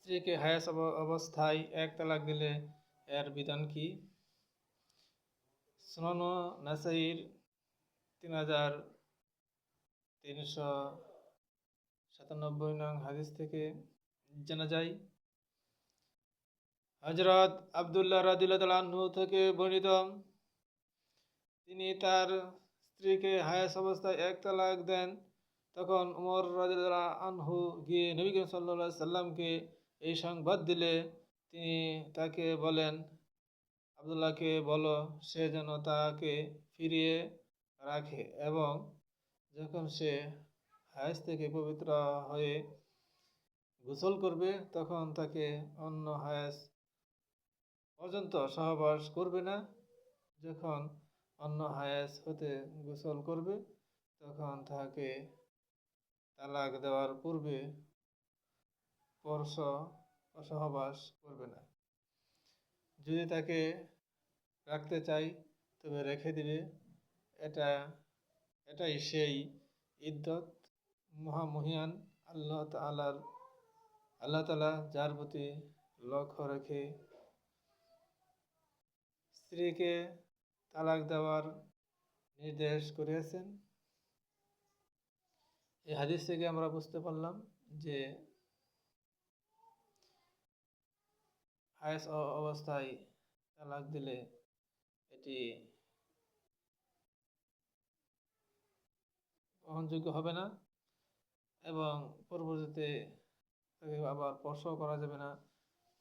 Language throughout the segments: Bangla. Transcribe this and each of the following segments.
স্ত্রীকে হায়াস অব- অবস্থায় এক তালাক দিলে এর বিধান কি? সুনন নাসাইর তিন হাজার তিনশো সাতানব্বই নং হাদিস থেকে জানা যায় হজরত আবদুল্লাহ রাদিল্লাহু থেকে বর্ণিত, তিনি তার স্ত্রীকে হায়াস অবস্থায় এক তালাক দেন। তখন উমর আনহু গিয়ে নবী করিম সাল্লা সাল্লামকে এই সংবাদ দিলে তিনি তাকে বলেন, আবদুল্লাহকে বলো, সে যেন তাকে ফিরিয়ে রাখে এবং যখন সে হায়াস থেকে পবিত্র হয়ে গোসল করবে, তখন তাকে অন্য হায়াস পর্যন্ত সহবাস করবে না। যখন অন্য হায়াস হতে গোসল করবে, তখন তাকে তালাক দেওয়ার পূর্বে স্পর্শ ও সহবাস করবে না। যদি তাকে রাখতে চাই, তবে রেখে দিবে। এটা, এটাই সেই ইদ্যত মহামহিয়ান আল্লাহ তালার আল্লাহ তালা যার প্রতি লক্ষ্য রেখে স্ত্রীকে তালাক দেওয়ার নির্দেশ করিয়াছেন। এই হাদিস থেকে আমরা বুঝতে পারলাম যে হায়েস অবস্থায় তালাক দিলে এটি গ্রহণযোগ্য হবে না এবং পরবর্তীতে তাকে আবার স্পর্শ করা যাবে না।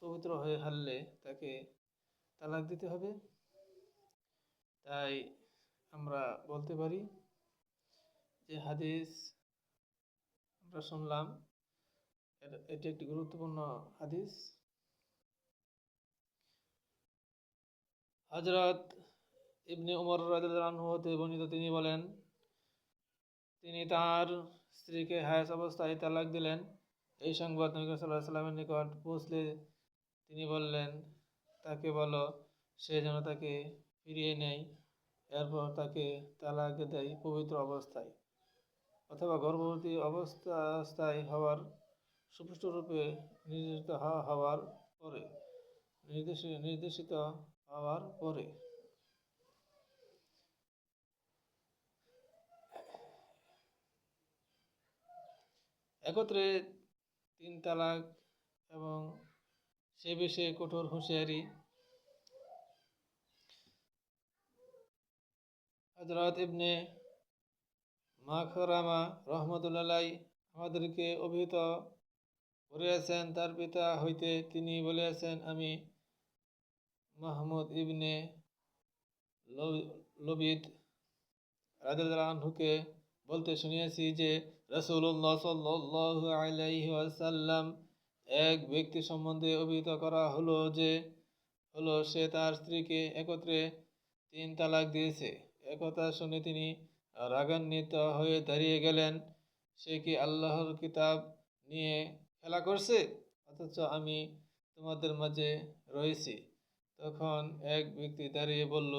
পবিত্র হয়ে হারলে তাকে তালাক দিতে হবে। তাই আমরা বলতে পারি যে হাদিস আমরা শুনলাম। এটি একটি গুরুত্বপূর্ণ হাদিস। হজরত ইবনে উমর রাজু হতে বর্ণিত তিনি বলেন, তিনি তার স্ত্রীকে হায়াস অবস্থায় তালাক দিলেন। এই সংবাদ নবী সাল্লাহ সাল্লামের নিকট পৌঁছলে তিনি বললেন, তাকে বলো, সে যেন তাকে ফিরিয়ে নেয়। এরপর তাকে তালাক দেয় পবিত্র অবস্থায় অথবা গর্ভবতী অবস্থায় হওয়ার সুপুষ্টরূপে নির্দেশিত হওয়ার পরে নির্দেশ, নির্দেশিত হওয়ার পরে। একত্রে তিন তালাক এবং সে বিষয়ে কঠোর হুঁশিয়ারি। হজরত ইবনে মাখরামা রহমতুল্লাহ আমাদেরকে অভিহিত করিয়াছেন, তার পিতা হইতে তিনি বলিয়াছেন, আমি মাহমুদ ইবনে লবিদ রাজুকে বলতে শুনিয়াছি যে রসুল্লাহ সাল্লাহ আলাইহি ওয়াসাল্লাম এক ব্যক্তি সম্বন্ধে অভিহিত করা হলো যে, হলো সে তার স্ত্রীকে একত্রে তিন তালাক দিয়েছে। একথা শুনে তিনি রাগান্বিত হয়ে দাঁড়িয়ে গেলেন। সে কি আল্লাহর কিতাব নিয়ে খেলা করছে? অথচ আমি তোমাদের মাঝে রয়েছি। তখন এক ব্যক্তি দাঁড়িয়ে বলল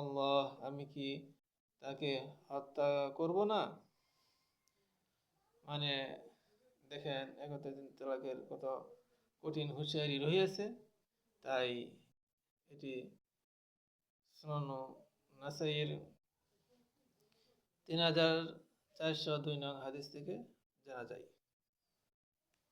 আল্লাহ আমি কি তাকে হত্যা করব না? মানে দেখেন একতা দিন তালাকের কত কঠিন হুঁশিয়ারি রহিয়াছে। তাই এটি শোনানো নাসাইয়ের তিন হাজার চারশো দুই নং হাদিস থেকে জানা যায়।